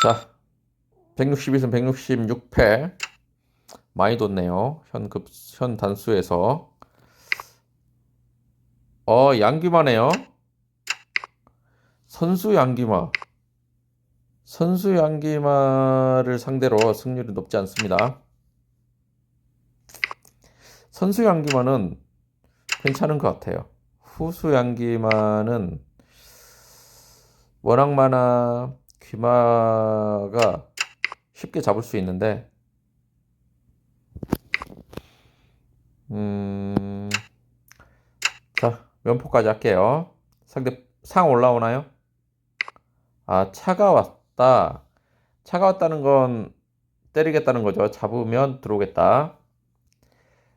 자, 162승 166패 많이 뒀네요. 현급 현 단수에서 어 양귀마네요. 선수 양귀마. 선수 양귀마를 상대로 승률이 높지 않습니다. 선수 양귀마는 괜찮은 것 같아요. 후수 양귀마는 워낙 많아 귀마가 쉽게 잡을 수 있는데 음, 자, 면포까지 할게요. 상대 상 올라오나요? 아, 차가 왔다. 차가 왔다는 건 때리겠다는 거죠. 잡으면 들어오겠다.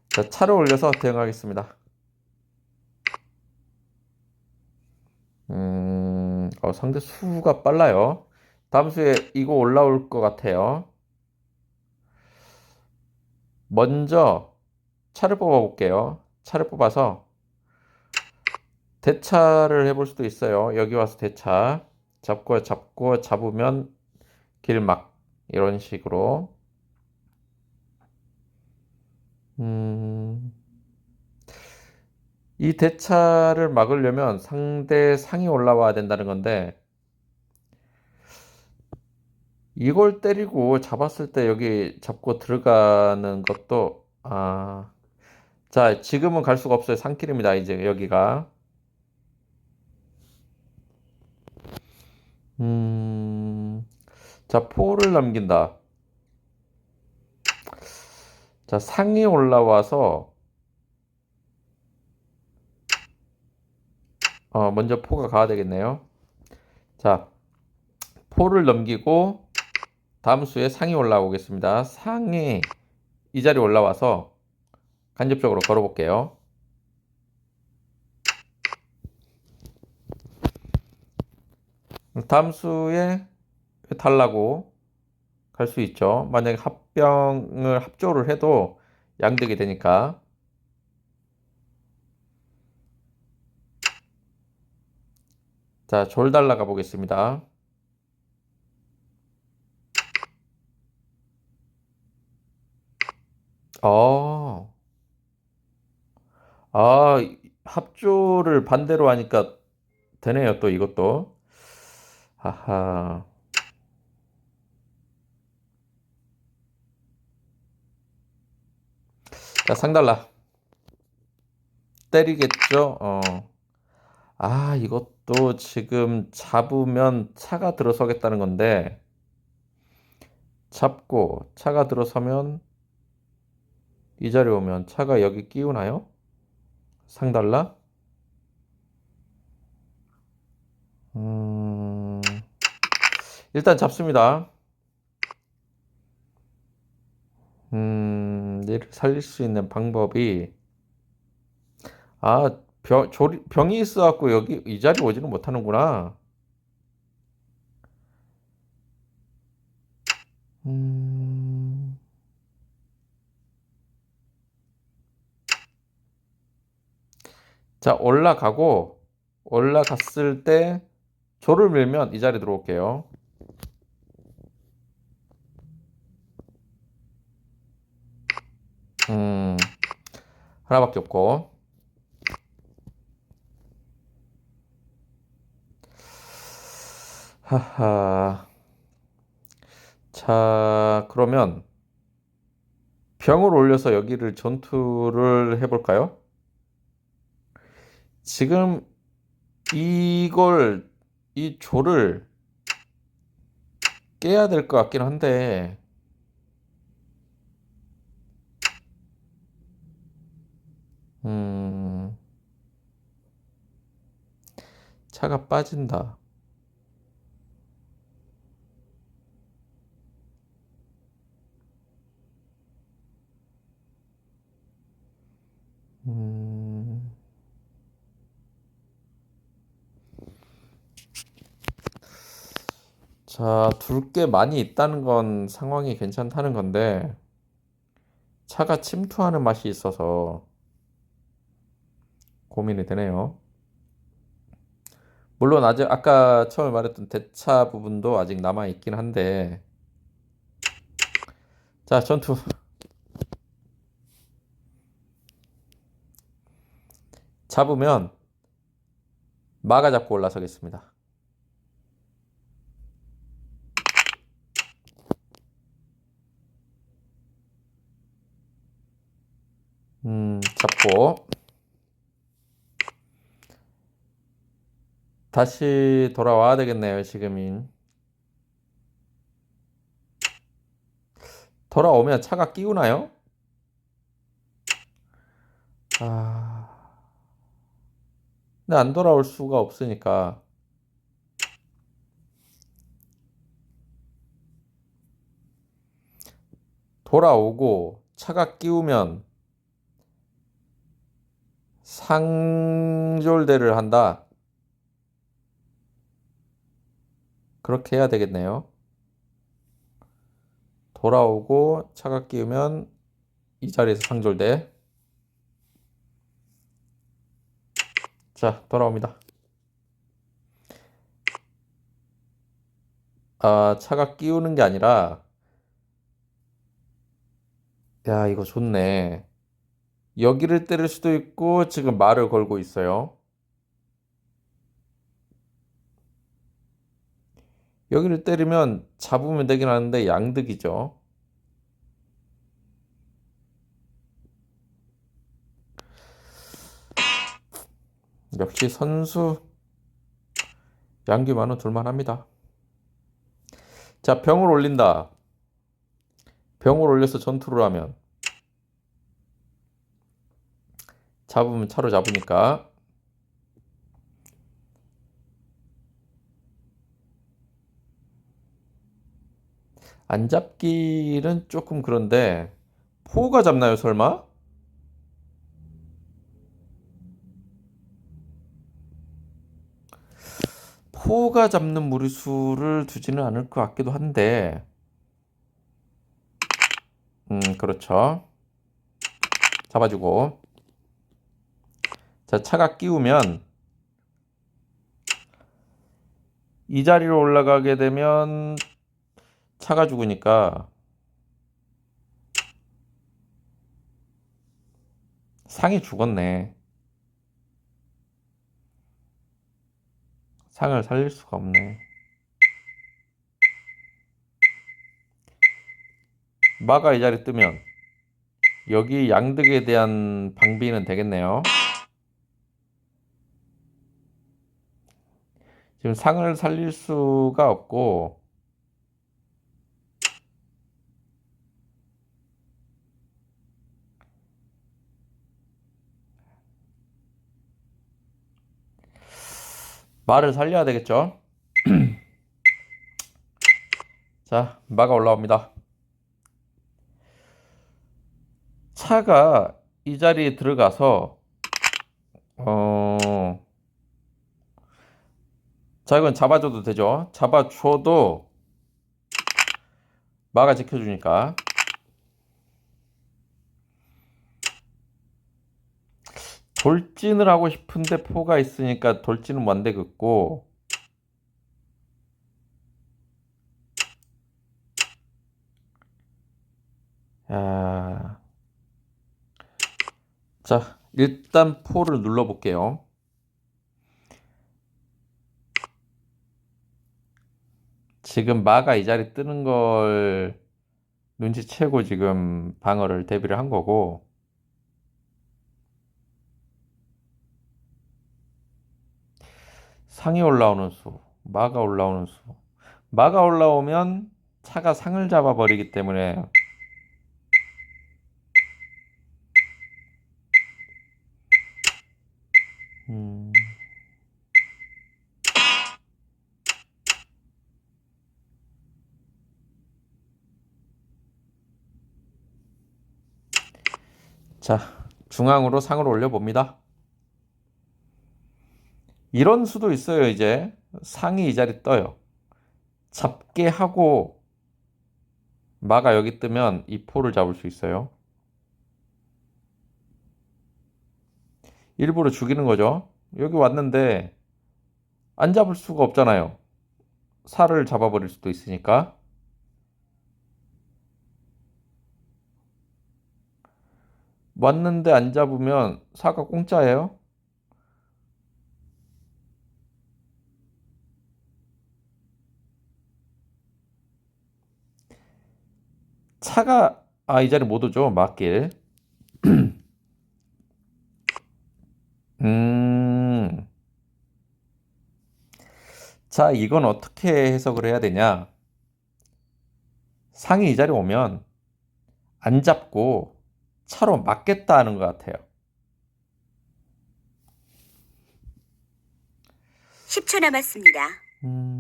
자, 차를 올려서 대응하겠습니다. 음, 어, 상대 수가 빨라요. 다음 수에 이거 올라올 것 같아요. 먼저 차를 뽑아 볼게요. 차를 뽑아서 대차를 해볼 수도 있어요. 여기 와서 대차 잡고 잡고 잡으면 길막 이런 식으로 음, 이 대차를 막으려면 상대 상이 올라와야 된다는 건데 이걸 때리고 잡았을 때 여기 잡고 들어가는 것도 아, 자, 지금은 갈 수가 없어요. 상길입니다. 이제 여기가. 음, 자, 포를 남긴다. 자, 상이 올라와서 어, 먼저 포가 가야 되겠네요. 자, 포를 넘기고 다음 수에 상이 올라오겠습니다. 상이 이 자리에 올라와서 간접적으로 걸어볼게요. 다음 수에 달라고 갈 수 있죠. 만약에 합병을 합조를 해도 양득이 되니까. 자, 졸 달라 가 보겠습니다. 어, 아, 합조를 반대로 하니까 되네요. 또 이것도. 하하. 자, 상달라. 때리겠죠? 어. 아, 이것도 지금 잡으면 차가 들어서겠다는 건데, 잡고 차가 들어서면 이 자리에 오면 차가 여기 끼우나요? 상달라? 음, 일단 잡습니다. 음, 얘를 살릴 수 있는 방법이, 아, 병, 조리, 병이 있어갖고 여기 이 자리 오지는 못하는구나. 음, 자, 올라가고, 올라갔을 때, 조를 밀면 이 자리 들어올게요. 음, 하나밖에 없고. 하하. 자, 그러면 병을 올려서 여기를 전투를 해볼까요? 지금 이걸, 이 조를 깨야 될 것 같긴 한데, 음, 차가 빠진다. 자, 둘 게 많이 있다는 건 상황이 괜찮다는 건데, 차가 침투하는 맛이 있어서 고민이 되네요. 물론 아직 아까 처음에 말했던 대차 부분도 아직 남아 있긴 한데 자 전투 잡으면 마가 잡고 올라서겠습니다. 음, 잡고 다시 돌아와야 되겠네요, 지금인. 돌아오면 차가 끼우나요? 아, 근데 안 돌아올 수가 없으니까. 돌아오고 차가 끼우면 상졸대를 한다. 그렇게 해야 되겠네요. 돌아오고 차가 끼우면 이 자리에서 상졸대. 자, 돌아옵니다. 아, 차가 끼우는 게 아니라, 야, 이거 좋네. 여기를 때릴 수도 있고, 지금 말을 걸고 있어요. 여기를 때리면 잡으면 되긴 하는데 양득이죠. 역시 선수 양규만은 둘만합니다. 자, 병을 올린다. 병을 올려서 전투를 하면 잡으면 차로 잡으니까 안 잡기는 조금 그런데 포가 잡나요, 설마? 포가 잡는 무리수를 두지는 않을 것 같기도 한데, 음, 그렇죠. 잡아주고. 자, 차가 끼우면, 이 자리로 올라가게 되면 차가 죽으니까 상이 죽었네. 상을 살릴 수가 없네. 마가 이 자리 뜨면 여기 양득에 대한 방비는 되겠네요. 지금 상을 살릴 수가 없고 말을 살려야 되겠죠? 자, 마가 올라옵니다. 차가 이 자리에 들어가서 어, 자, 이건 잡아줘도 되죠? 잡아줘도 마가 지켜주니까. 돌진을 하고 싶은데 포가 있으니까 돌진은 못 되겠고 야. 자, 일단 포를 눌러 볼게요. 지금 마가 이 자리 뜨는 걸 눈치채고 지금 방어를 대비를 한 거고 상이 올라오는 수, 마가 올라오는 수. 마가 올라오면 차가 상을 잡아버리기 때문에 자, 중앙으로 상을 올려봅니다. 이런 수도 있어요, 이제. 상이 이 자리 떠요. 잡게 하고 마가 여기 뜨면 이 포를 잡을 수 있어요. 일부러 죽이는 거죠. 여기 왔는데 안 잡을 수가 없잖아요. 살을 잡아버릴 수도 있으니까. 왔는데 안 잡으면 사가 공짜예요. 차가 아 이 자리 못 오죠 맞길 음. 자 이건 어떻게 해석을 해야 되냐 상이 이 자리 오면 안 잡고 차로 맞겠다 하는 것 같아요 10초 남았습니다. 음.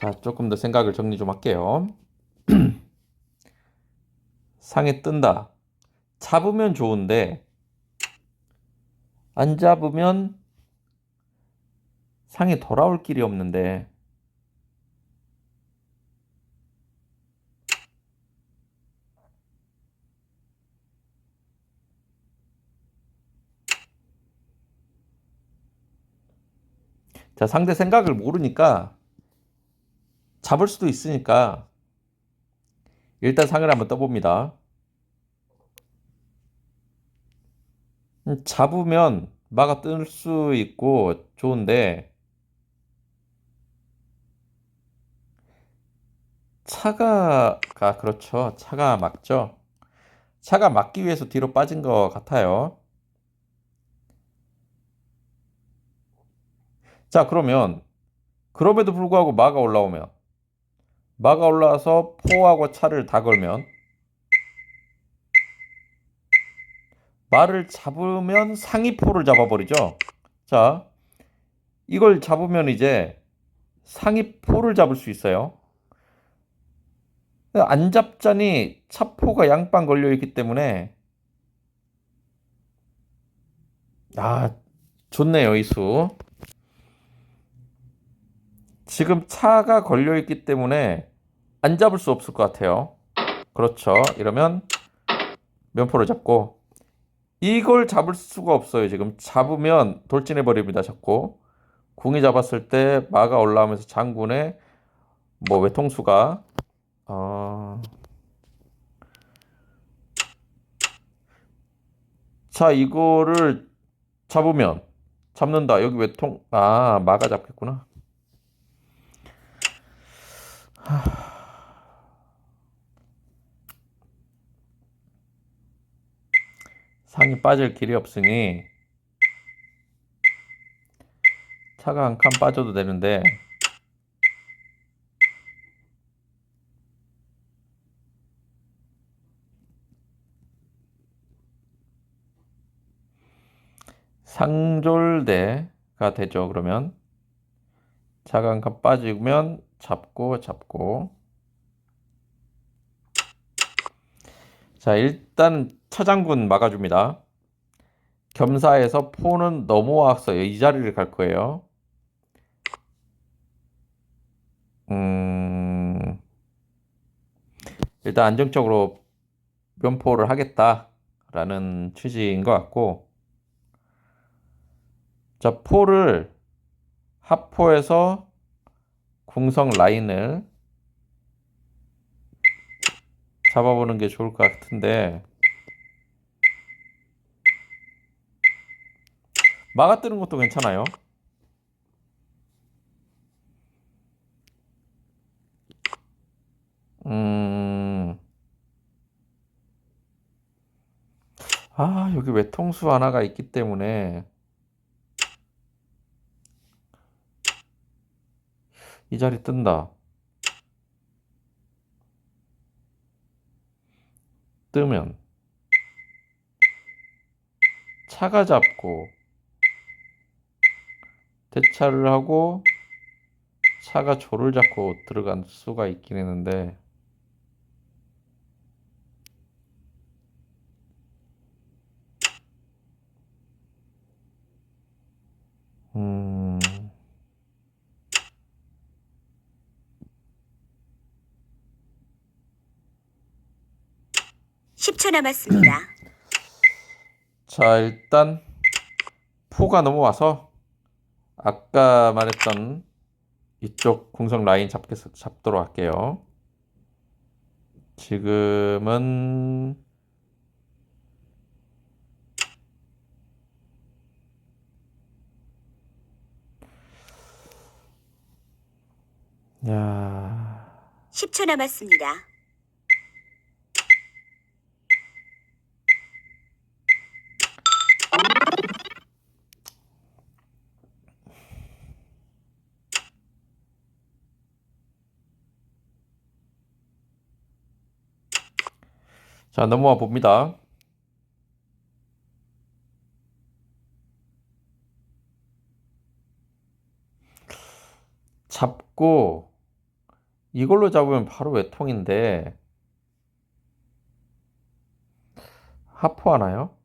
자, 조금 더 생각을 정리 좀 할게요. 상에 뜬다. 잡으면 좋은데, 안 잡으면 상에 돌아올 길이 없는데, 자, 상대 생각을 모르니까 잡을 수도 있으니까 일단 상을 한번 떠봅니다. 음, 잡으면 마가 뜰 수 있고 좋은데 차가 가 그렇죠. 차가 막죠. 차가 막기 위해서 뒤로 빠진 것 같아요. 자, 그러면 그럼에도 불구하고 마가 올라오면 마가 올라와서 포하고 차를 다 걸면 마를 잡으면 상위 포를 잡아버리죠. 자, 이걸 잡으면 이제 상위 포를 잡을 수 있어요. 안 잡자니 차포가 양방 걸려 있기 때문에 아, 좋네요, 이 수. 지금 차가 걸려 있기 때문에 안 잡을 수 없을 것 같아요. 그렇죠. 이러면 면포를 잡고 이걸 잡을 수가 없어요. 지금 잡으면 돌진해 버립니다. 자꾸 궁이 잡았을 때 마가 올라오면서 장군의 뭐 외통수가 어... 자 이거를 잡으면 잡는다. 여기 외통 아 마가 잡겠구나. 상이 빠질 길이 없으니 차가 한 칸 빠져도 되는데 상졸대가 되죠 그러면. 차가 한 칸 빠지면 잡고 잡고. 자 일단 차장군 막아줍니다. 겸사해서 포는 넘어와서 이 자리를 갈 거예요. 음 일단 안정적으로 면포를 하겠다라는 취지인 것 같고. 자 포를 하포에서 궁성 라인을 잡아보는 게 좋을 것 같은데 막아 뜨는 것도 괜찮아요. 음, 아, 여기 외통수 하나가 있기 때문에 이 자리 뜬다. 뜨면 차가 잡고 대차를 하고 차가 조를 잡고 들어갈 수가 있긴 했는데 남았습니다. 자, 일단 포가 넘어와서 아까 말했던 이쪽 궁성 라인 잡겠, 잡도록 할게요. 지금은 야 10초 남았습니다. 자, 넘어와 봅니다. 잡고 이걸로 잡으면 바로 외통인데 하포하나요?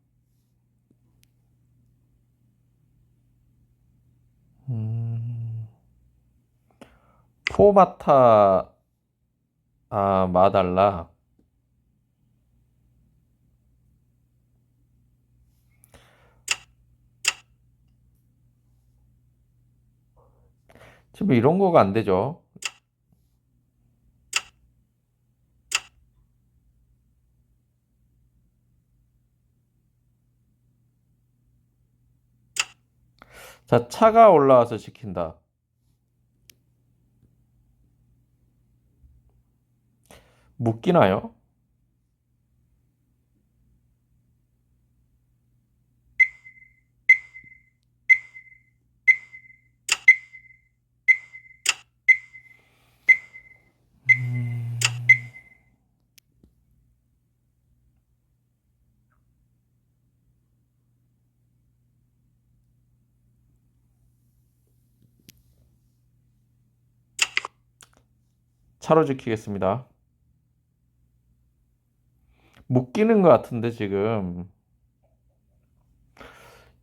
음, 포마타 아 마달라 지금 이런 거가 안 되죠. 자, 차가 올라와서 시킨다. 묶이나요? 차로 지키겠습니다. 묶이는 것 같은데 지금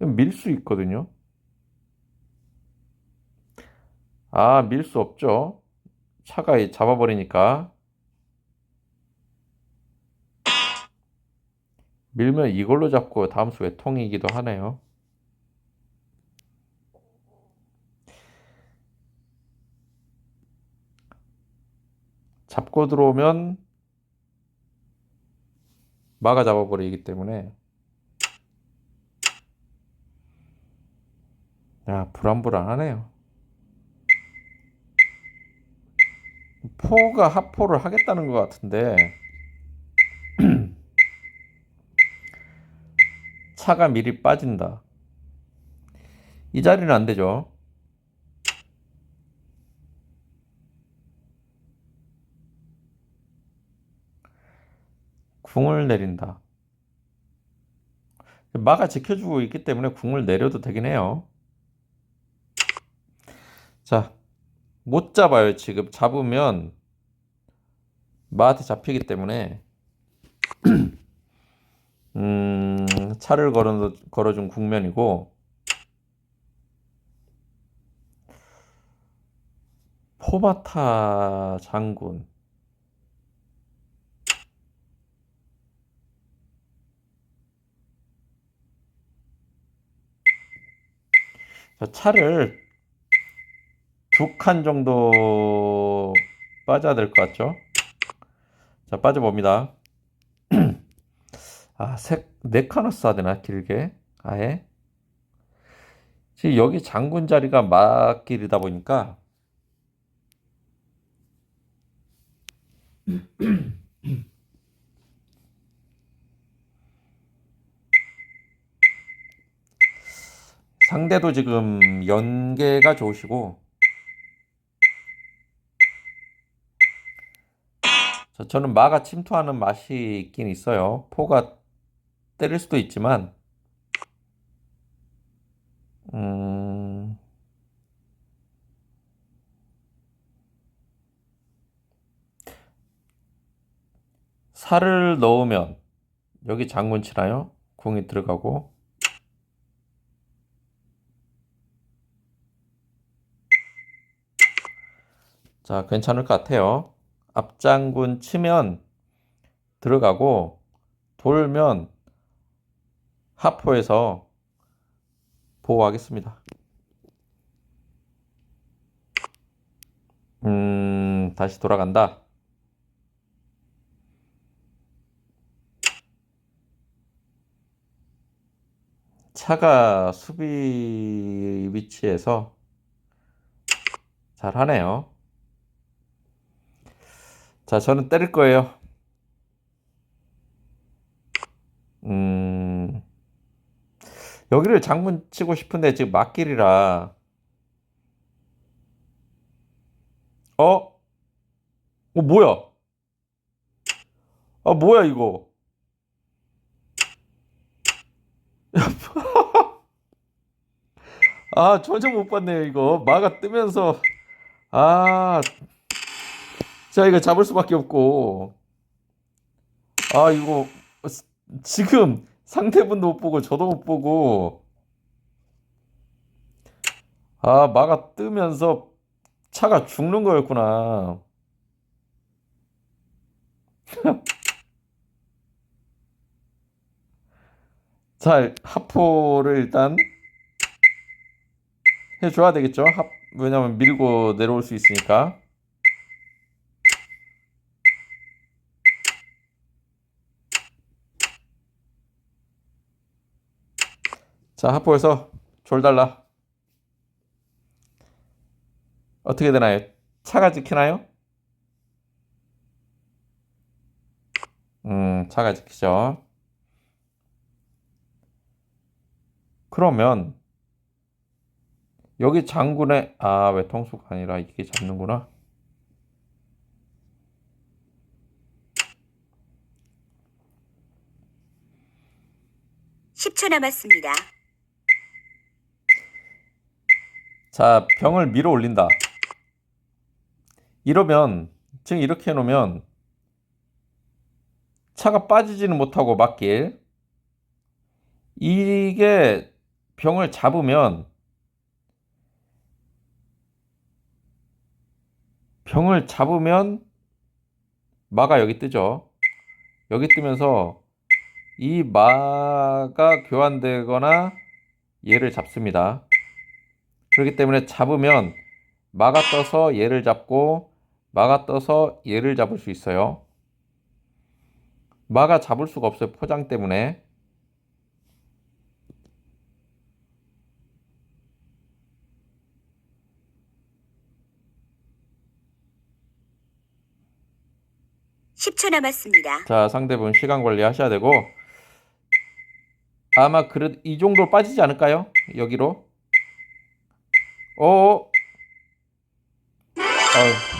밀 수 있거든요. 아, 밀 수 없죠. 차가 이- 잡아버리니까 밀면 이걸로 잡고 다음 수 외통이기도 하네요. 잡고 들어오면 막아 잡아버리기 때문에 야 불안불안하네요. 포가 하포를 하겠다는 것 같은데 차가 미리 빠진다. 이 자리는 안 되죠. 궁을 내린다. 마가 지켜주고 있기 때문에 궁을 내려도 되긴 해요. 자, 못 잡아요, 지금. 잡으면 마한테 잡히기 때문에 음, 차를 걸어, 걸어준 국면이고 포바타 장군 차를 두 칸 정도 빠져야 될 것 같죠? 자, 빠져봅니다. 아, 세, 네 칸을 써야 되나, 길게? 아예? 지금 여기 장군 자리가 막길이다 보니까 상대도 지금 연계가 좋으시고 저- 저는 마가 침투하는 맛이 있긴 있어요. 포가 때릴 수도 있지만 음, 살을 넣으면 여기 장군 치나요? 궁이 들어가고 자, 괜찮을 것 같아요. 앞장군 치면 들어가고 돌면 하포에서 보호하겠습니다. 음, 다시 돌아간다. 차가 수비 위치에서 잘 하네요. 자, 저는 때릴 거예요. 음, 여기를 장문 치고 싶은데 지금 막길이라. 어? 어, 뭐야? 아, 뭐야, 이거? 아, 전혀 못 봤네요, 이거. 마가 뜨면서. 아, 자, 이거 잡을 수밖에 없고. 아, 이거, 스- 지금 상대분도 못 보고, 저도 못 보고. 아, 마가 뜨면서 차가 죽는 거였구나. 자, 하포를 일단 해줘야 되겠죠? 하, 왜냐면 밀고 내려올 수 있으니까. 자, 하포에서 졸 달라. 어떻게 되나요? 차가 지키나요? 음, 차가 지키죠. 그러면 여기 장군의 아, 왜 통수가 아니라 이게 잡는구나. 십초 남았습니다. 자, 병을 밀어 올린다. 이러면 지금 이렇게 해놓으면 차가 빠지지는 못하고 막길. 이게 병을 잡으면 병을 잡으면 마가 여기 뜨죠. 여기 뜨면서 이 마가 교환되거나 얘를 잡습니다. 그렇기 때문에 잡으면 마가 떠서 얘를 잡고 마가 떠서 얘를 잡을 수 있어요. 마가 잡을 수가 없어요. 포장 때문에. 십초 남았습니다. 자, 상대분 시간 관리 하셔야 되고 아마 그래도 이 정도 빠지지 않을까요? 여기로. 어. 아유.